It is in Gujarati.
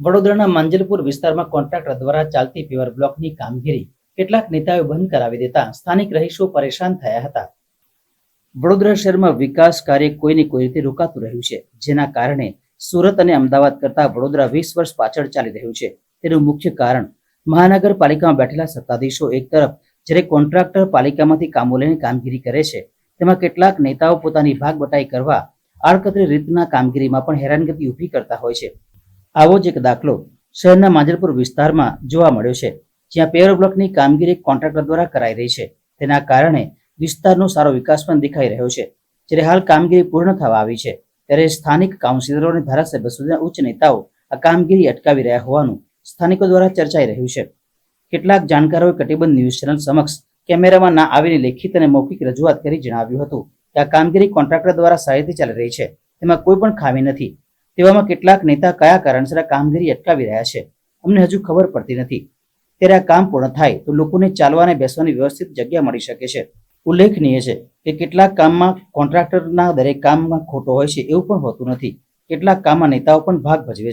વડોદરાના માંજલપુર વિસ્તારમાં કોન્ટ્રાક્ટર દ્વારા ચાલતી પીવર બ્લોકની કામગીરી કેટલાક નેતાઓએ બંધ કરાવી દેતા સ્થાનિક રહીશો પરેશાન થયા હતા. વડોદરા શહેરમાં વિકાસ કાર્ય કોઈને કોઈ રીતે રોકાતું રહ્યું છે, જેના કારણે સુરત અને અમદાવાદ કરતા વડોદરા વીસ વર્ષ પાછળ ચાલી રહ્યું છે. તેનું મુખ્ય કારણ, મહાનગરપાલિકામાં બેઠેલા સત્તાધીશો એક તરફ જ્યારે કોન્ટ્રાક્ટર પાલિકામાંથી કામો લઈને કામગીરી કરે છે, તેમાં કેટલાક નેતાઓ પોતાની ભાગબટાઈ કરવા આડકતરી રીતના કામગીરીમાં પણ હેરાનગતિ ઊભી કરતા હોય છે. આવો જ એક દાખલો શહેરના માંજલપુર વિસ્તારમાં જોવા મળ્યો છે, જ્યાં પેરો બ્લોકની કામગીરી કોન્ટ્રાક્ટર દ્વારા કરાઈ રહી છે. તેના કારણે વિસ્તારનો સારો વિકાસ પણ દેખાઈ રહ્યો છે. જ્યારે હાલ કામગીરી પૂર્ણ થવા આવી છે, ત્યારે સ્થાનિક કાઉન્સિલરો અને ધારાસભ્ય સુધીના ઉચ્ચ નેતાઓ આ કામગીરી અટકાવી રહ્યા હોવાનું સ્થાનિકો દ્વારા ચર્ચાઈ રહ્યું છે. કેટલાક જાણકારોએ કટિબંધ ન્યૂઝ ચેનલ સમક્ષ કેમેરામાં ના આવીને લેખિત અને મૌખિક રજૂઆત કરી જણાવ્યું હતું કે આ કામગીરી કોન્ટ્રાક્ટર દ્વારા સારી રીતે ચાલી રહી છે, તેમાં કોઈ પણ ખામી નથી. તેવામાં કેટલાક નેતા કયા કારણસર કામગીરી અટકાવી રહ્યા છે? અમને હજુ ખબર પડતી નથી. ત્યારે આ કામ પૂર્ણ થાય તો લોકોને ચાલવા અને બેસવાની વ્યવસ્થિત જગ્યા મળી શકે છે. ઉલ્લેખનીય છે કે કેટલાક કામમાં કોન્ટ્રાક્ટરના દરેક કામમાં ખોટો હોય છે એવું પણ હોતું નથી. કેટલાક કામમાં નેતાઓ પણ ભાગ ભજવે છે.